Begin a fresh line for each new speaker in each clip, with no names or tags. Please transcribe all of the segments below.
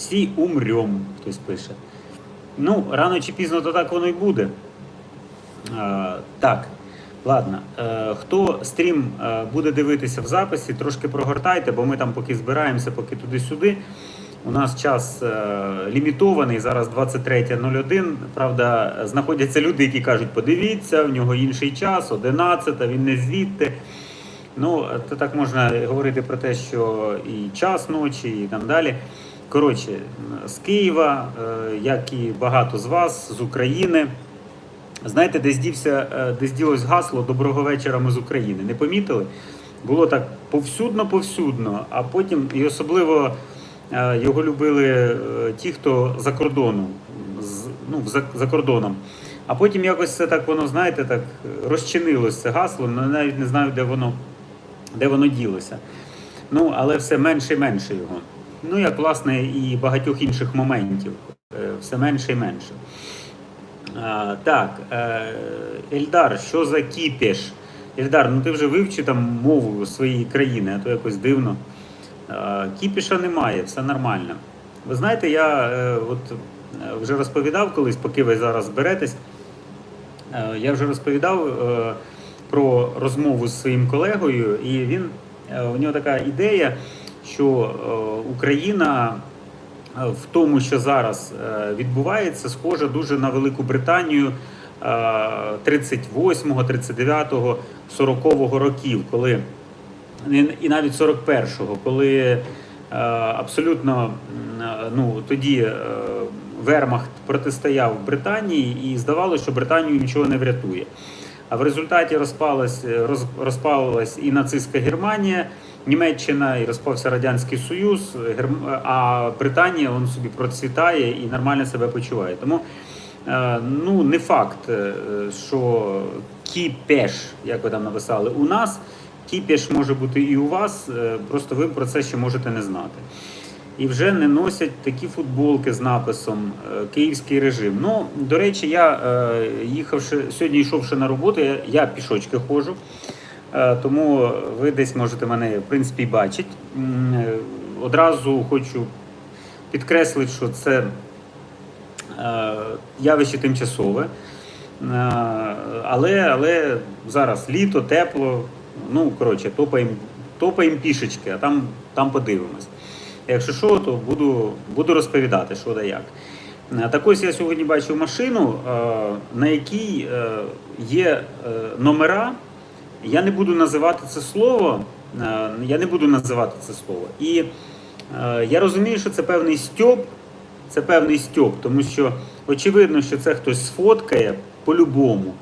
Всі умрем, хтось пише. Ну, рано чи пізно то так воно й буде. Е, так, ладно. Е, хто стрім е, буде дивитися в записі, трошки прогортайте, бо ми там поки збираємося, поки туди-сюди. У нас час е, лімітований, зараз 23.01. Правда, знаходяться люди, які кажуть, подивіться, в нього інший час, 11, він не звідти. Ну, то так можна говорити про те, що і час ночі, і там далі. Коротше, з Києва, е, як і багато з вас, з України. Знаєте, десь дівся, е, десь ділось гасло Доброго вечора ми з України. Не помітили? Було так повсюдно-повсюдно, а потім і особливо е, його любили ті, хто за кордоном, з- ну, за, за кордоном. А потім якось це так воно, знаєте, так розчинилось це гасло, ну, навіть не знаю, де воно, де воно ділося. Ну, але все менше і менше його. Ну, як власне і багатьох інших моментів. Е, Все менше і менше. Так, е, Ельдар, що за кіпіш? Ельдар, ну ти вже вивчи там мову своєї країни, а то якось дивно. Кіпіша немає, все нормально. Ви знаєте, я е, от вже розповідав колись, поки ви зараз зберетесь. Е, Я вже розповідав про розмову з своїм колегою, і він у нього така ідея, що е, Україна е, в тому, що зараз е, відбувається, схожа дуже на Велику Британію е, 38-го, 39-го, 40-го років, коли і- навіть 41-го, коли абсолютно ну, тоді Вермахт протистояв Британії і здавалося, що Британію нічого не врятує. А в результаті розпалась, розпалась і нацистська Германія, Німеччина, і розпався Радянський Союз, а Британія он собі процвітає і нормально себе почуває. Тому е, ну, не факт, е, що кіпеш, як ви там написали, у нас, кіпеш може бути і у вас, е, просто ви про це ще можете не знати. І вже не носять такі футболки з написом Київський режим. Ну, до речі, я їхавши сьогодні, йшовши на роботу, я пішочки ходжу. Е, Тому ви десь можете мене в принципі бачити. Е, Одразу хочу підкреслити, що це е, явище тимчасове. Але, але зараз літо, тепло. Ну, коротше, топаємо топаємо пішечки, а там, там подивимось. Якщо що, то буду, буду розповідати, що да як. Так ось я сьогодні бачив машину, на якій є номера. Я не буду називати це слово. е, Я не буду називати це слово. І е, я розумію, що це певний стьоп, це певний стьоп, тому що очевидно, що це хтось сфоткає по-любому.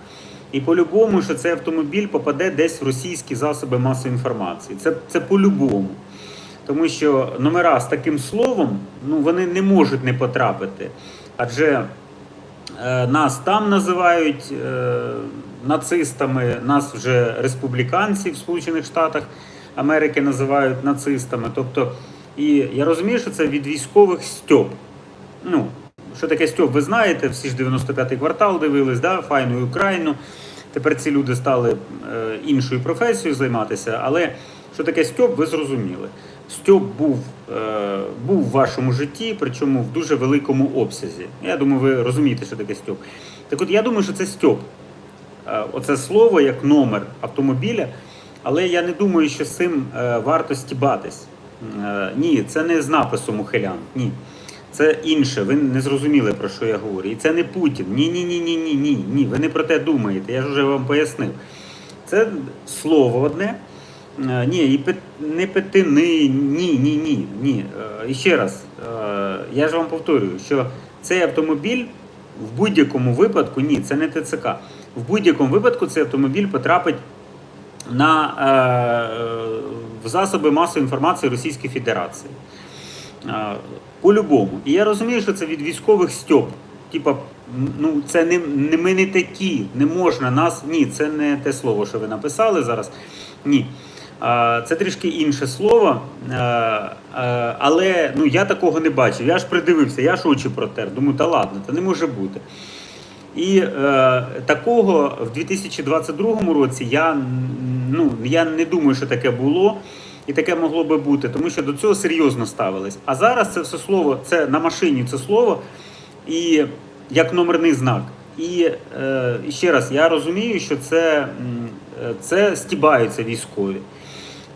І по-любому, що цей автомобіль попаде десь в російські засоби масової інформації. Це, це по-любому. Тому що номера з таким словом ну, вони не можуть не потрапити. Адже е, нас там називають е, нацистами, нас вже республіканці в Сполучених Штатах Америки називають нацистами. Тобто, і я розумію, що це від військових стьоп. Ну, що таке стьоп, ви знаєте, всі ж 95-й квартал дивились, да, файну Україну. Тепер ці люди стали е, іншою професією займатися, але що таке стьоп, ви зрозуміли. Стьоп був, е, був в вашому житті, причому в дуже великому обсязі. Я думаю, ви розумієте, що таке стьоп. Так от я думаю, що це стьоп. Е, Оце слово як номер автомобіля, але я не думаю, що з цим е, варто стібатись. Е, Ні, це не з написом ухилян. Ні. Це інше, ви не зрозуміли, про що я говорю. І це не Путін. Ні, ні, ні, ні, ні, ні, ні. Ви не про те думаєте. Я ж вже вам пояснив. Це слово одне. Ні, і не петини, ні, ні, ні, ні. І ще раз, я ж вам повторюю, що цей автомобіль в будь-якому випадку, ні, це не ТЦК. В будь-якому випадку цей автомобіль потрапить на, е, в засоби масової інформації Російської Федерації. Е, По-любому. І я розумію, що це від військових стьоп. Типа, ну це не, не ми не такі, не можна нас. Ні, це не те слово, що ви написали зараз. Ні. Це трішки інше слово, Е, е, але ну, я такого не бачив. Я ж придивився, я ж очі протер. Думаю, та ладно, це не може бути. І е, такого в 2022 році я, ну, я не думаю, що таке було. і таке могло би бути, тому що до цього серйозно ставились. А зараз це все слово, це на машині це слово, і як номерний знак. І е, ще раз, я розумію, що це, це стібаються військові.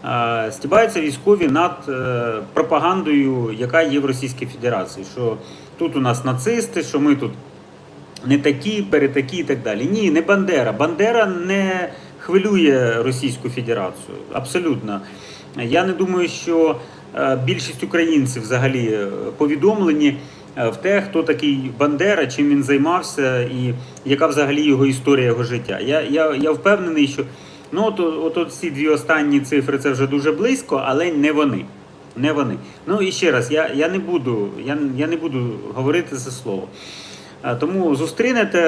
Е, Стібаються військові над е, пропагандою, яка є в Російській Федерації. Що тут у нас нацисти, що ми тут не такі, перетакі і так далі. Ні, не Бандера. Бандера не хвилює Російську Федерацію. Абсолютно. Я не думаю, що е, більшість українців взагалі е, повідомлені е, в те, хто такий Бандера, чим він займався, і яка взагалі його історія його життя. Я, я, я впевнений, що ну от, от, от ці дві останні цифри це вже дуже близько, але не вони. Не вони. Ну і ще раз, я, я, не, буду, я, я не буду говорити це слово. А, Тому зустрінете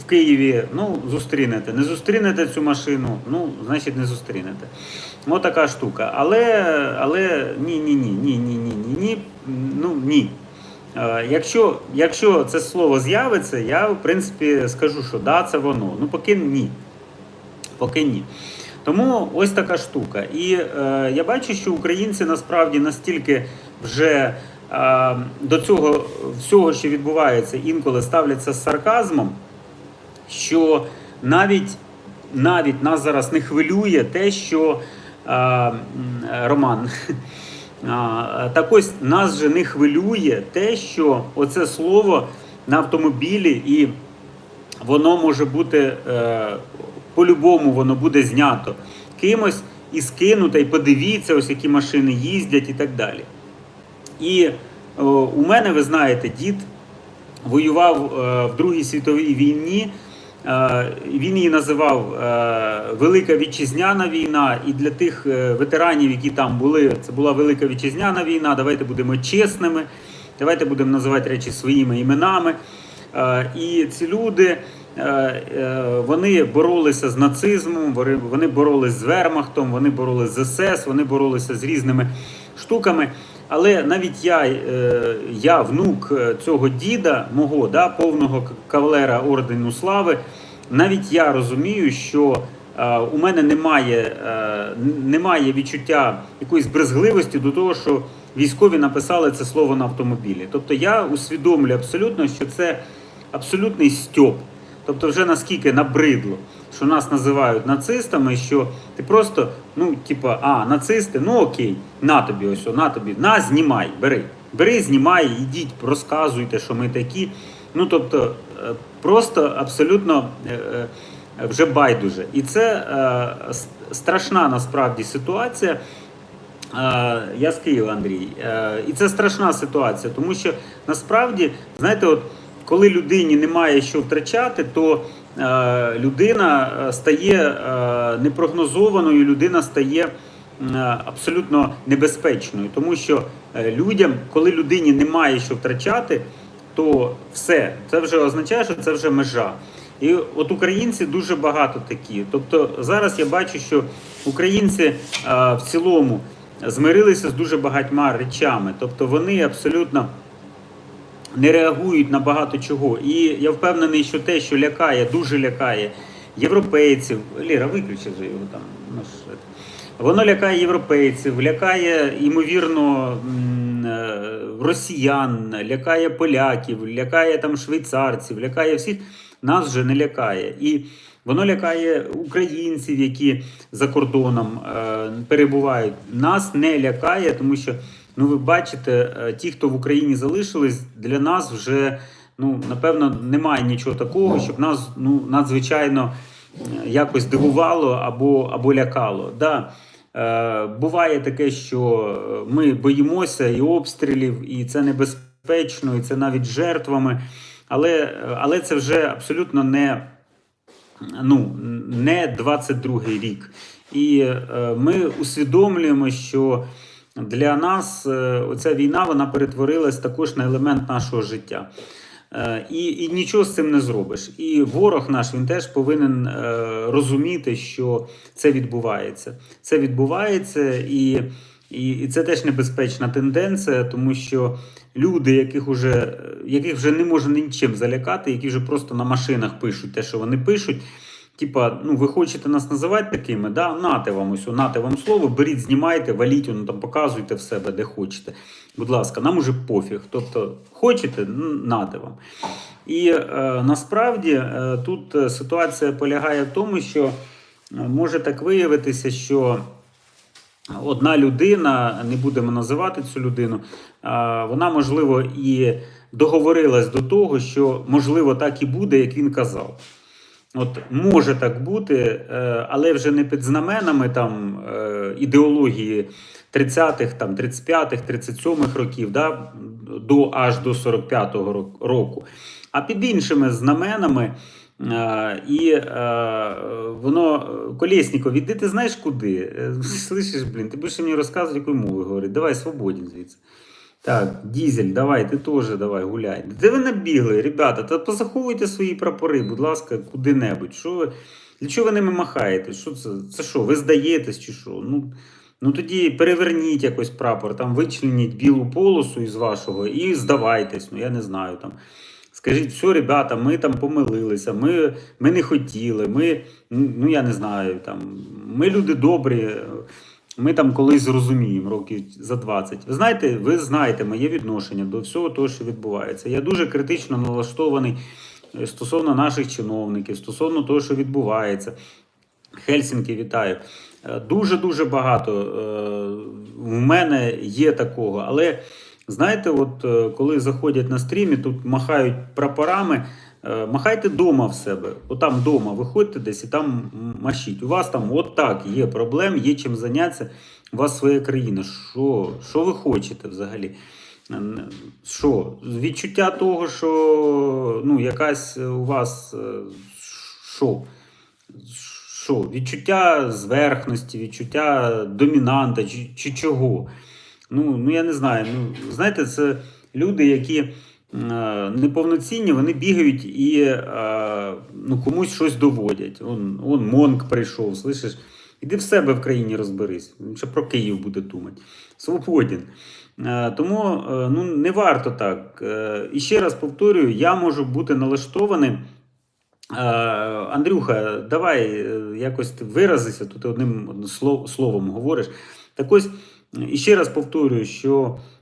в Києві, ну зустрінете. Не зустрінете цю машину, ну значить не зустрінете. Ось така штука. Але, але ні, ні, ні, ні, ні, ні, ні. Ну ні. Е, Якщо, якщо це слово з'явиться, я в принципі скажу, що да, це воно. Ну поки ні. Поки ні. Тому ось така штука. І е, я бачу, що українці насправді настільки вже е, до цього всього, що відбувається, інколи ставляться з сарказмом, що навіть, навіть нас зараз не хвилює те, що е, Роман. А, так ось нас же не хвилює те, що оце слово на автомобілі і воно може бути е, по-любому воно буде знято кимось і скинуто, і подивіться, ось які машини їздять і так далі. І о, у мене, ви знаєте, дід воював е, в Другій світовій війні. Е, Він її називав е, Велика Вітчизняна війна. І для тих е, ветеранів, які там були, це була Велика Вітчизняна війна. Давайте будемо чесними, давайте будемо називати речі своїми іменами. Е, І ці люди е, е, вони боролися з нацизмом, вони боролися з Вермахтом, вони боролися з СС, вони боролися з різними штуками. Але навіть я, е, я внук е, цього діда, мого да, повного кавалера ордену слави, навіть я розумію, що е, у мене немає, немає відчуття якоїсь брезгливості до того, що військові написали це слово на автомобілі. Тобто я усвідомлюю абсолютно, що це абсолютний стьоп. Тобто, вже наскільки набридло, що нас називають нацистами, що ти просто, ну, типа, а, нацисти, ну окей, на тобі ось, о, на тобі, на, знімай, бери. Бери, знімай, ідіть, розказуйте, що ми такі. Ну, тобто, е, просто абсолютно е, е, вже байдуже. І це страшна насправді ситуація. Я з Києва, Андрій. І це страшна ситуація, тому що насправді, знаєте, от коли людині немає що втрачати, то людина е, стає е, непрогнозованою, людина стає е, абсолютно небезпечною, тому що е, людям, коли людині немає що втрачати, то все це вже означає, що це вже межа. І от українці дуже багато такі. Тобто зараз я бачу, що українці е, в цілому змирилися з дуже багатьма речами. Тобто вони абсолютно не реагують на багато чого. І я впевнений, що те, що лякає, дуже лякає європейців. Ліра, виключи вже його там. Ну. Воно лякає європейців, лякає, ймовірно, е, росіян, лякає поляків, лякає там швейцарців, лякає всіх. Нас вже не лякає. І воно лякає українців, які за кордоном е, перебувають. Нас не лякає, тому що ну ви бачите, е, ті, хто в Україні залишились, для нас вже ну напевно немає нічого такого, щоб нас ну надзвичайно е, якось дивувало або, або лякало. Да, е, буває таке, що е, ми боїмося і обстрілів, і це небезпечно, і це навіть жертвами. Але, але це вже абсолютно не ну, не 22-й рік. І е, ми усвідомлюємо, що для нас е, оця війна вона перетворилась також на елемент нашого життя. Е, І, і нічого з цим не зробиш. І ворог наш він теж повинен е, розуміти, що це відбувається. Це відбувається, і, і, і це теж небезпечна тенденція, тому що люди, яких уже, яких вже не може нічим залякати, які вже просто на машинах пишуть те, що вони пишуть. Типа, ну ви хочете нас називати такими, да? нате вам ось, нате вам слово, беріть, знімайте, валіть, воно там показуйте в себе, де хочете. Будь ласка, нам уже пофіг. Тобто, хочете, нате вам. І е, насправді е, тут е, ситуація полягає в тому, що е, може так виявитися, що одна людина, не будемо називати цю людину, а, вона, можливо, і договорилась до того, що можливо так і буде, як він казав. От може так бути, е, але вже не під знаменами там е, ідеології 30-х, там 35-х, 37-х років, да, до аж до 45-го року, а під іншими знаменами. Е, І воно Колєсніков, іди ти знаєш куди? Слышиш, блін, ти будеш мені розказувати, якою мовою говорити. Давай свободен звідси. Так, дізель, давай, ти теж давай гуляй. Де ви набігли, ребята? Та позаховуйте свої прапори, будь ласка, куди-небудь. Що ви, для чого ви ними махаєте? Що це? Це що, ви здаєтесь чи що? Ну, ну тоді переверніть якось прапор, там вичленіть білу полосу із вашого і здавайтесь. Ну я не знаю там. Скажіть, все, ребята, ми там помилилися, ми, ми не хотіли, ми, ну я не знаю, там, ми люди добрі, ми там колись зрозуміємо років за 20. Ви знаєте, ви знаєте моє відношення до всього того, що відбувається. Я дуже критично налаштований е, стосовно наших чиновників, стосовно того, що відбувається. Хельсінки, вітаю. Дуже-дуже багато е, в мене є такого. Але знаєте, от е, коли заходять на стрімі, тут махають прапорами, махайте дома в себе. Отам вдома виходьте десь і там машіть. У вас там от так є проблем, є чим зайнятися. У вас своя країна. Що, що ви хочете взагалі? Е, Що? Відчуття того, що ну, якась у вас е, що? Що? Відчуття зверхності, відчуття домінанта чи, чи чого? Ну, ну я не знаю. Ну, знаєте, це люди, які е, неповноцінні, вони бігають і е, ну, комусь щось доводять. Он, он Монк прийшов, слышиш? Іди в себе в країні розберись. Він ще про Київ буде думати. Свободен. Е, Тому е, ну, не варто так. Е, І ще раз повторюю, я можу бути налаштованим. Е, Андрюха, давай е, якось виразися, тут одним словом говориш. Так ось, і ще раз повторюю, що е,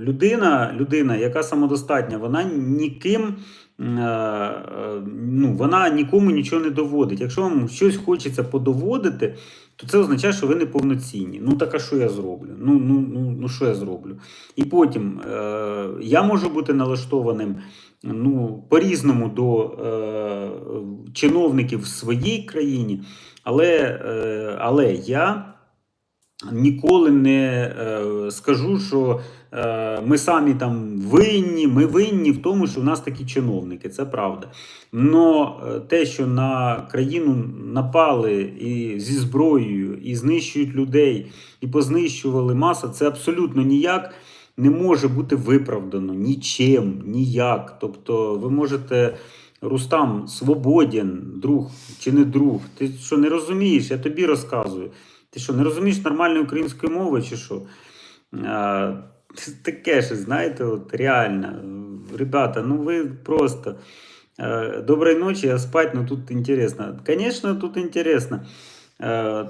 людина, людина, яка самодостатня, вона ніким. е, е, Ну, вона нікому нічого не доводить. Якщо вам щось хочеться подоводити, то це означає, що ви неповноцінні. Ну так а що я зроблю? Ну, ну, ну, ну що я зроблю? І потім е, я можу бути налаштованим ну, по-різному до е, чиновників в своїй країні, але, е, але я ніколи не е, скажу, що е, ми самі там винні, ми винні в тому, що в нас такі чиновники, це правда. Но е, те, що на країну напали і зі зброєю, і знищують людей, і познищували маса, це абсолютно ніяк не може бути виправдано нічим, ніяк. Тобто, ви можете. Рустам свободен, друг чи не друг. Ти що не розумієш? Я тобі розказую. Ти що, не розумієш нормальної української мови, чи що? А, таке ж, знаєте, от реально. Ребята, ну ви просто. Доброї ночі, а спать, ну тут інтересно. Звісно, тут інтересно.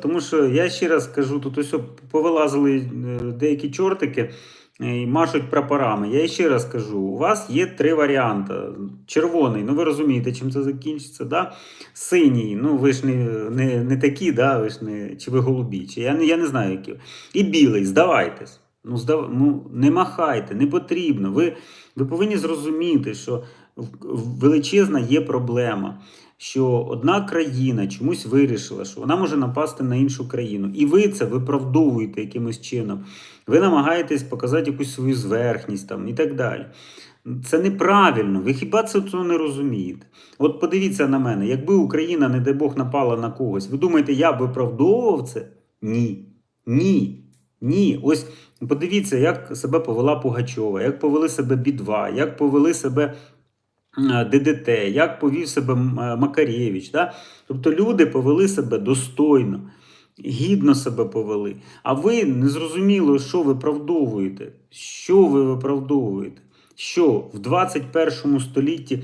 Тому що я ще раз кажу, тут ось повилазили е, деякі чортики і машуть прапорами. Я ще раз кажу: у вас є три варіанти. Червоний, ну ви розумієте, чим це закінчиться. Да? Синій, ну ви ж не, не, не такі, да? ви ж не, чи ви голубі, чи я, я не знаю, які. І білий, здавайтесь. Ну, здав... ну, не махайте, не потрібно. Ви, ви повинні зрозуміти, що величезна є проблема, що одна країна чомусь вирішила, що вона може напасти на іншу країну. І ви це виправдовуєте якимось чином. Ви намагаєтесь показати якусь свою зверхність там, і так далі. Це неправильно. Ви хіба це цього не розумієте? От подивіться на мене, якби Україна, не дай Бог, напала на когось, ви думаєте, я б виправдовував це? Ні. Ні. Ні. Ось подивіться, як себе повела Пугачова, як повели себе Бідва, як повели себе ДДТ, як повів себе е, Макарєвич. Да? Тобто люди повели себе достойно, гідно себе повели. А ви не зрозуміло, що виправдовуєте. Що ви виправдовуєте? Що в 21 столітті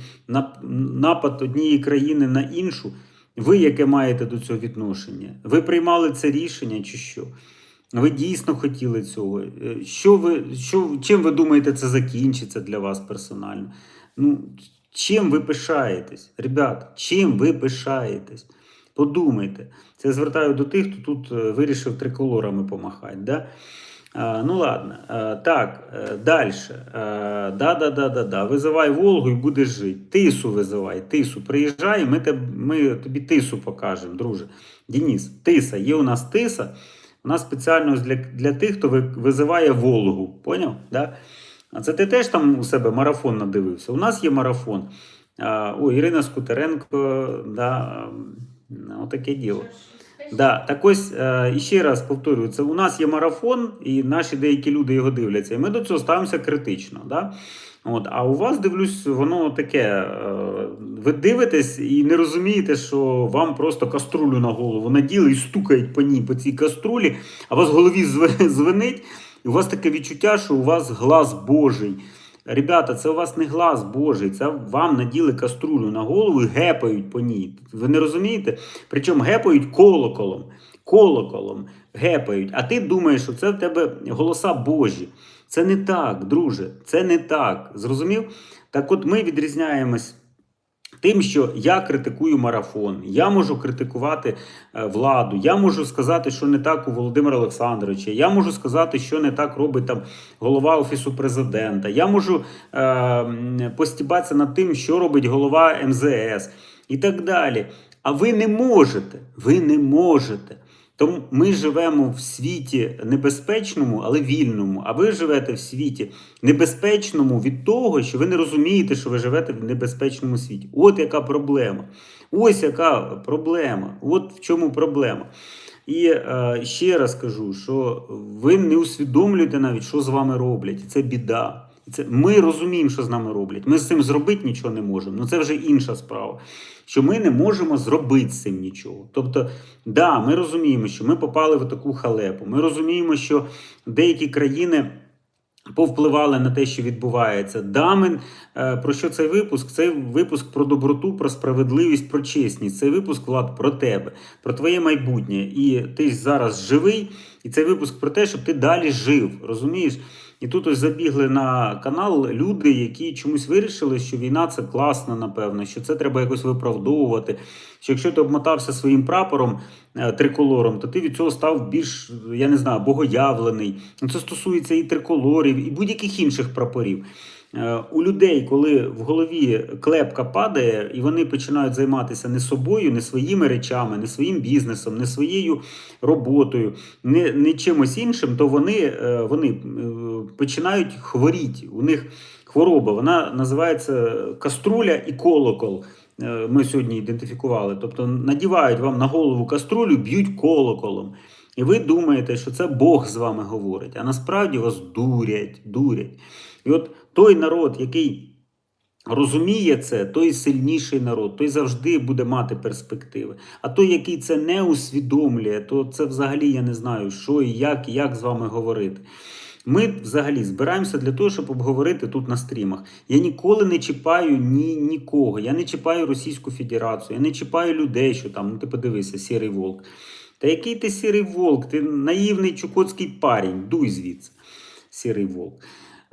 напад однієї країни на іншу Ви яке маєте до цього відношення? Ви приймали це рішення чи що? Ви дійсно хотіли цього? Е, Що ви, що, чим ви думаєте, це закінчиться для вас персонально? Ну, чим ви пишаєтесь? Ребят, чим ви пишаєтесь? Подумайте. Це я звертаю до тих, хто тут е, вирішив триколорами помахати. Да? А, ну ладно. А, так, далі. Да, да, да, да, да. Визивай Волгу і будеш жити. Тису визивай, тису. Приїжджай, ми, теб, ми тобі тису покажемо, друже. Дініс, тиса. Є у нас тиса. Нас спеціально для, для тих, хто ви- визиває Волгу. Поняв? Да? А це ти теж там у себе марафон надивився. У нас є марафон. О, Ірина Скутеренко, да, отаке діло. Да, так ось е, ще раз повторюю, це у нас є марафон, і наші деякі люди його дивляться. І ми до цього ставимося критично. Да? От, а у вас дивлюсь, воно таке. Е, ви дивитесь і не розумієте, що вам просто каструлю на голову наділи і стукають по ній по цій каструлі, а вас в голові звенить, і у вас таке відчуття, що у вас глаз Божий. Ребята, це у вас не глаз Божий, це вам наділи каструлю на голову і гепають по ній. Ви не розумієте? Причому гепають колоколом. Колоколом гепають. А ти думаєш, що це в тебе голоса Божі. Це не так, друже. Це не так. Зрозумів? Так от ми відрізняємось. Тим, що я критикую марафон, я можу критикувати е, владу, я можу сказати, що не так у Володимира Олександровича, я можу сказати, що не так робить там голова офісу президента. Я можу е, постібатися над тим, що робить голова МЗС і так далі. А ви не можете. Ви не можете. Тому ми живемо в світі небезпечному, але вільному. А ви живете в світі небезпечному від того, що ви не розумієте, що ви живете в небезпечному світі. От яка проблема. Ось яка проблема. От в чому проблема. І е, ще раз кажу, що ви не усвідомлюєте навіть, що з вами роблять. Це біда. І Це, ми розуміємо, що з нами роблять. Ми з цим зробити нічого не можемо. Ну це вже інша справа. Що ми не можемо зробити з цим нічого. Тобто, да, ми розуміємо, що ми попали в таку халепу. Ми розуміємо, що деякі країни. Повпливали на те, що відбувається. Да, ми, е, про що цей випуск? Цей випуск про доброту, про справедливість, про чесність. Цей випуск влад про тебе, про твоє майбутнє. І ти зараз живий. І цей випуск про те, щоб ти далі жив. Розумієш? І тут ось забігли на канал люди, які чомусь вирішили, що війна це класно, напевно, що це треба якось виправдовувати. Що якщо ти обмотався своїм прапором е, триколором, то ти від цього став більш, я не знаю, богоявлений. Це стосується і триколорів, і будь-яких інших прапорів. Е, У людей, коли в голові клепка падає, і вони починають займатися не собою, не своїми речами, не своїм бізнесом, не своєю роботою, не, не чимось іншим, то вони, е, вони е, починають хворіти. У них хвороба, вона називається каструля і колокол. Ми сьогодні ідентифікували. Тобто надівають вам на голову каструлю, б'ють колоколом. І ви думаєте, що це Бог з вами говорить, а насправді вас дурять, дурять. І от той народ, який розуміє це, той сильніший народ, той завжди буде мати перспективи. А той, який це не усвідомлює, то це взагалі я не знаю, що і як, і як з вами говорити. Ми взагалі збираємося для того, щоб обговорити тут на стрімах. Я ніколи не чіпаю ні, нікого. Я не чіпаю Російську Федерацію, я не чіпаю людей, що там, ну ти подивися, сірий волк. Та який ти сірий волк? Ти наївний чукотський парень, дуй звідси, сірий волк.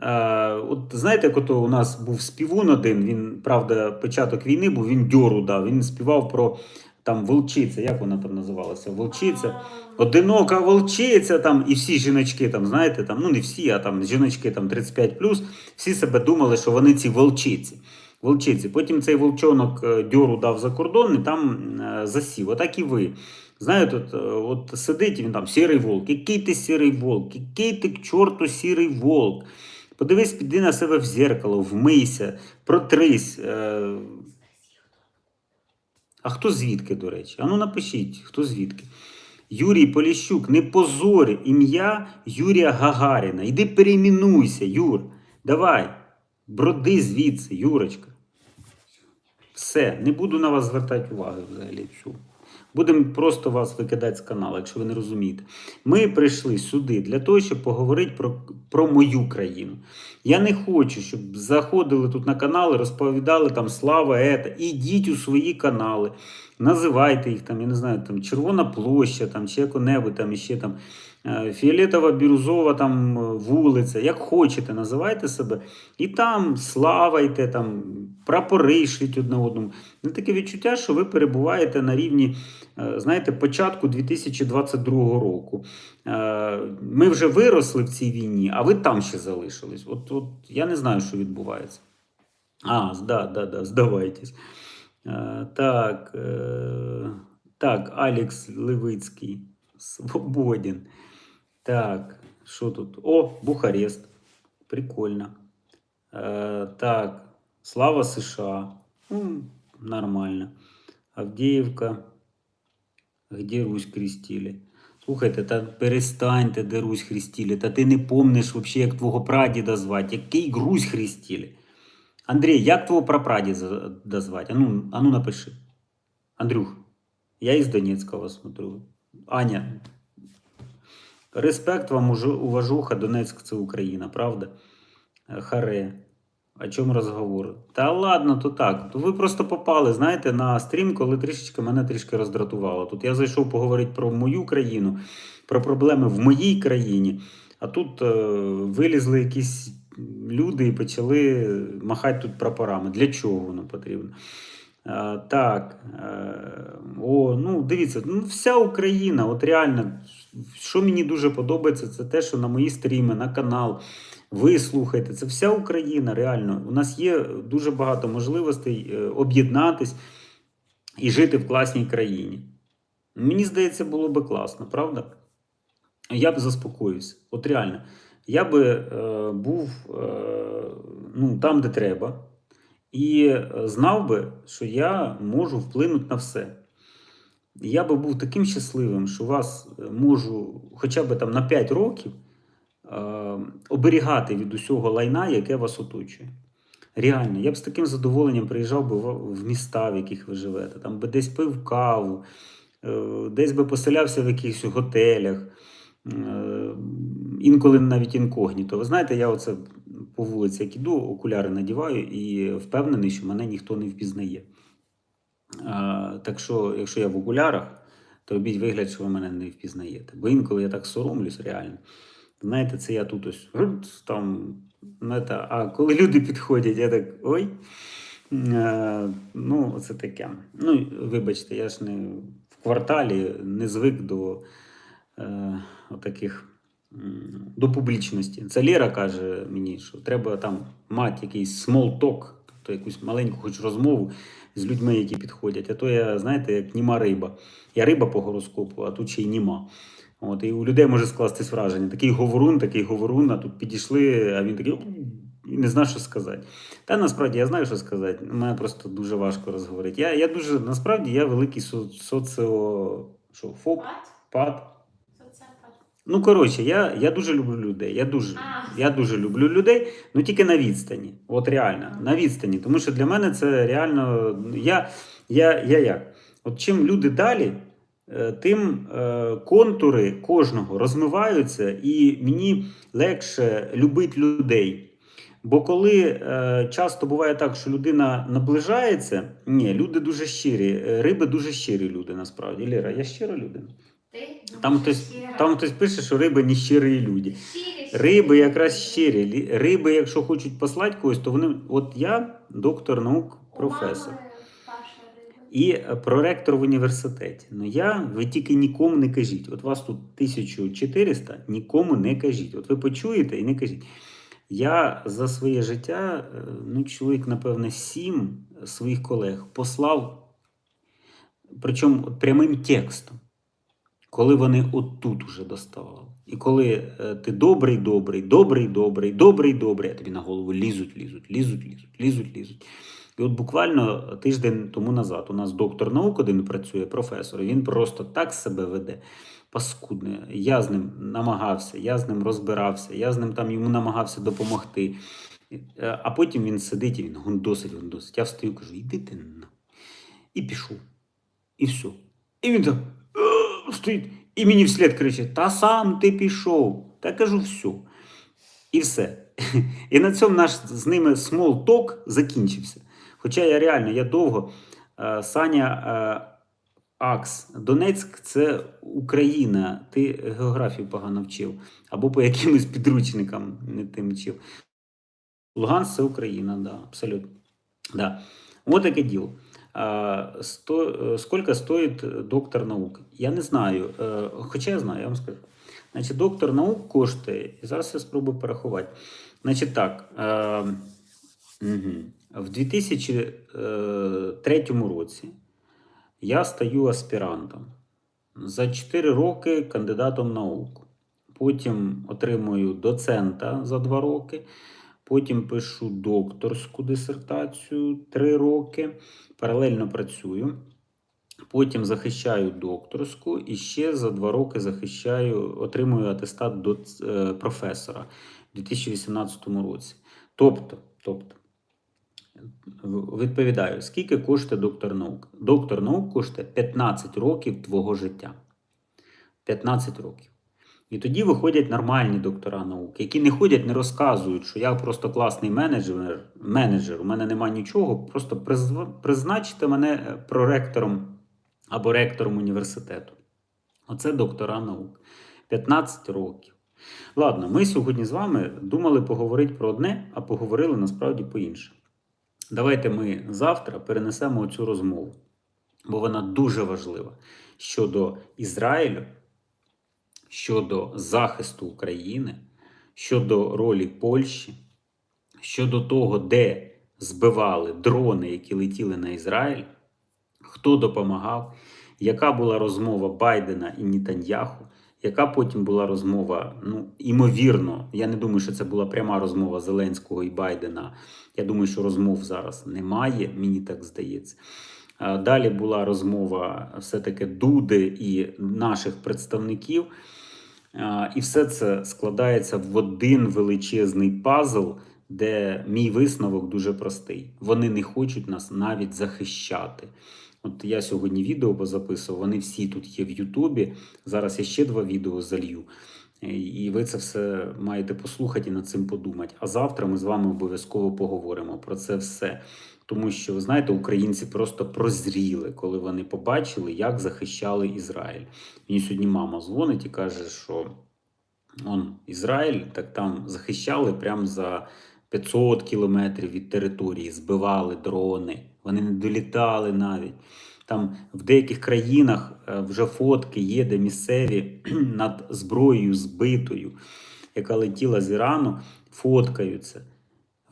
Е, от знаєте, як ото у нас був співун один, він, правда, початок війни був, він дьору дав, він співав про там волчиця, як вона там називалася? Волчиця. Одинока волчиця там, і всі жіночки там, знаєте, там, ну не всі, а там жіночки там 35 всі себе думали, що вони ці волчиці. Волчиці. Потім цей волчонок е, дьору дав за кордон і там е, засів. Отак і ви. Знаєте, от, от сидить він там, сірий волк. Який ти сірий волк? Який ти к чорту сірий волк? Подивись, піди на себе в зеркало, вмийся, протрись. Е... А хто звідки, до речі? Ану напишіть, хто звідки. Юрій Поліщук, не позорь ім'я Юрія Гагаріна. Іди перейменуйся, Юр. Давай, броди звідси, Юрочка. Все, не буду на вас звертати уваги взагалі. Всю. Будемо просто вас викидати з каналу, якщо ви не розумієте. Ми прийшли сюди для того, щоб поговорити про, про мою країну. Я не хочу, щоб заходили тут на канали, розповідали там слава ета. Ідіть у свої канали, називайте їх там, я не знаю, там Червона площа, там чи яко-небудь там іще там. Е, Фіолетова, бірюзова там е, вулиця, як хочете, називайте себе. І там славайте, там прапори одне одному. Не таке відчуття, що ви перебуваєте на рівні, е, знаєте, початку 2022 року. Ми вже виросли в цій війні, а ви там ще залишились. От, от я не знаю, що відбувається. А, да, да, да, здавайтесь. Так, так, Алекс Левицький. Свободен. Так, що тут? О, Бухарест. Прикольно. Е, так, Слава США. Ну, нормально. Авдіївка. Где Русь крестили? Слухайте, та перестаньте, де Русь хрестили. Та ти не помниш вообще, як твого прадіда звати. Який Русь хрестили? Андрій, як твого прапрадіда звати? Ану, ану напиши. Андрюх, я із Донецька смотрю. Аня, респект вам, уважуха, Донецьк це Україна, правда? Е, Харе. О чому розговор? Та ладно, то так. То ви просто попали, знаєте, на стрім, коли трішечки мене трішки роздратувало. Тут я зайшов поговорити про мою країну, про проблеми в моїй країні. А тут е, вилізли якісь люди і почали махати тут прапорами. Для чого воно потрібно? Е, так. Е, о, ну дивіться, ну, вся Україна, от реально, що мені дуже подобається, це те, що на мої стріми, на канал. Ви слухаєте, це вся Україна, реально. У нас є дуже багато можливостей е, об'єднатись і жити в класній країні. Мені здається, було би класно, правда? Я б заспокоївся. От реально. Я би е, був е, ну, там, де треба, і е, знав би, що я можу вплинути на все. Я би був таким щасливим, що вас е, можу хоча б там на 5 років е, оберігати від усього лайна, яке вас оточує. Реально, я б з таким задоволенням приїжджав би в міста, в яких ви живете, там би десь пив каву, десь би поселявся в якихось готелях, інколи навіть інкогніто. Ви знаєте, я оце по вулиці, як іду, окуляри надіваю і впевнений, що мене ніхто не впізнає. Е, Так що, якщо я в окулярах, то робіть вигляд, що ви мене не впізнаєте. Бо інколи я так соромлюсь реально. Знаєте, це я тут ось там. ну, А коли люди підходять, я так ой. Е, ну, це таке. Ну, вибачте, я ж не в кварталі не звик до е, таких до публічності. Це Лера каже мені, що треба там мати якийсь talk, тобто якусь маленьку хоч розмову з людьми, які підходять. А то я, знаєте, як німа риба. Я риба по гороскопу, а тут ще й німа. От, і у людей може скластись враження. Такий говорун, такий говорун, а тут підійшли, а він такий і не знає, що сказати. Та насправді я знаю, що сказати. Мене просто дуже важко розговорити. Я, я дуже, насправді, я великий со, соціо... Що, фоб,
Пат?
Ну, коротше, я, я дуже люблю людей. Я дуже, я дуже люблю людей, ну тільки на відстані. От реально, на відстані. Тому що для мене це реально. Я, я, я як? От чим люди далі, е, тим е, контури кожного розмиваються, і мені легше любити людей. Бо коли е, часто буває так, що людина наближається, ні, люди дуже щирі, е, риби дуже щирі люди, насправді. Ліра, я щира людина.
Ти
Там хтось,
щира.
там хтось пише, що риби не щирі люди.
Щирі, щирі.
Риби якраз щирі. Лі- Риби, якщо хочуть послати когось, то вони. От я доктор наук,
У
професор.
мами Паша риба.
І е, проректор в університеті. Ну я, ви тільки нікому не кажіть. От вас тут 1400, нікому не кажіть. От ви почуєте і не кажіть. Я за своє життя, е, ну, чоловік, напевне, сім своїх колег послав, причому от прямим текстом, коли вони отут уже доставали. І коли е, ти добрий, добрий, добрий, добрий, добрий, добрий, а тобі на голову лізуть, лізуть, лізуть, лізуть, лізуть, лізуть. І от буквально тиждень тому назад у нас доктор наук один працює, професор, і він просто так себе веде. Паскудне. Я з ним намагався, я з ним розбирався, я з ним там йому намагався допомогти. Е, А потім він сидить і він гундосить, гундосить. Я встаю кажу, іди ти на. І пішов. І все. І він так! Стоїть, і мені вслід кричить: Та сам ти пішов. Та кажу, все. І все. І на цьому наш з ними talk закінчився. Хоча я реально, я довго. е, Саня е, Акс, Донецьк це Україна. Ти географію погано вчив. Або по якимось підручникам не тим вчив. Луганськ це Україна, да, абсолютно. Да. Вот таке діло. Сто, е, сколько стоїть доктор наук? Я не знаю. е, Хоча я знаю, я вам скажу. Значить, доктор наук коштує, і зараз я спробую порахувати. Значить так. Е. В 2003 році я стаю аспірантом. За 4 роки кандидатом наук. Потім отримую доцента за 2 роки. Потім пишу докторську дисертацію 3 роки. Паралельно працюю. Потім захищаю докторську і ще за 2 роки захищаю, отримую атестат до е, професора у 2018 році. Тобто, тобто, відповідаю, скільки коштує доктор наук? Доктор наук коштує 15 років твого життя. 15 років. І тоді виходять нормальні доктора наук, які не ходять, не розказують, що я просто класний менеджер, менеджер у мене нема нічого, просто призначте мене е, проректором або ректором університету. Оце доктора наук. 15 років. Ладно, ми сьогодні з вами думали поговорити про одне, а поговорили насправді по інше. Давайте ми завтра перенесемо цю розмову, бо вона дуже важлива щодо Ізраїлю, щодо захисту України, щодо ролі Польщі, щодо того, де збивали дрони, які летіли на Ізраїль, хто допомагав, яка була розмова Байдена і Нітаньяху, яка потім була розмова, ну, імовірно, я не думаю, що це була пряма розмова Зеленського і Байдена. Я думаю, що розмов зараз немає, мені так здається. А Далі була розмова все-таки Дуди і наших представників. І все це складається в один величезний пазл, де мій висновок дуже простий. Вони не хочуть нас навіть захищати. От я сьогодні відео позаписував, вони всі тут є в Ютубі. Зараз я ще два відео залью. Е, І ви це все маєте послухати і над цим подумати. А завтра ми з вами обов'язково поговоримо про це все. Тому що, ви знаєте, українці просто прозріли, коли вони побачили, як захищали Ізраїль. Мені сьогодні мама дзвонить і каже, що он Ізраїль так там захищали прямо за 500 кілометрів від території, збивали дрони, вони не долітали навіть. Там в деяких країнах е, вже фотки є, де місцеві над зброєю збитою, яка летіла з Ірану, фоткаються.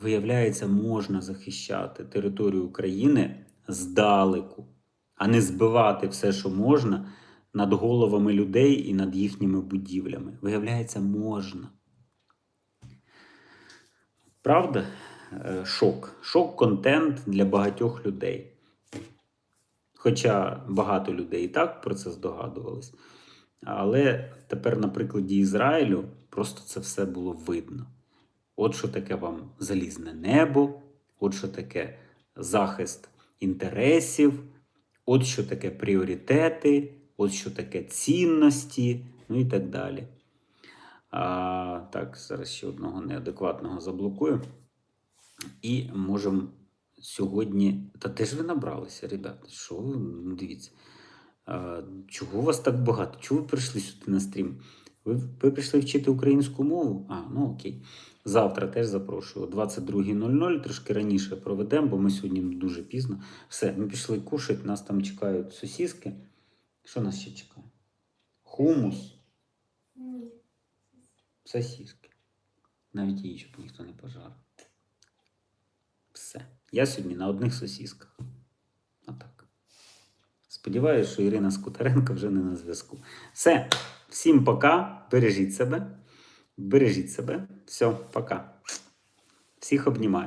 Виявляється, можна захищати територію України здалеку, а не збивати все, що можна, над головами людей і над їхніми будівлями. Виявляється, можна. Правда? Е, Шок. Шок-контент для багатьох людей. Хоча багато людей і так про це здогадувались. Але тепер на прикладі Ізраїлю просто це все було видно. От що таке вам залізне небо, от що таке захист інтересів, от що таке пріоритети, от що таке цінності, ну і так далі. А, так, зараз ще одного неадекватного заблокую. І можемо сьогодні. Та де ж ви набралися, ребята? Що ви? Ну, дивіться. А, чого вас так багато? Чого ви прийшли сюди на стрім? Ви, ви прийшли вчити українську мову? А, ну окей. Завтра теж запрошую. О 22.00, трошки раніше проведемо, бо ми сьогодні дуже пізно. Все, ми пішли кушати, нас там чекають сосіски. Що нас ще чекає? Хумус,
Ні.
сосіски. Навіть її, щоб ніхто не пожарив. Все. Я сьогодні на одних сосісках. Отак. Сподіваюся, що Ірина Скутаренко вже не на зв'язку. Все. Всім пока. Бережіть себе. Бережіть себе. Все, пока. Всіх обнімаю.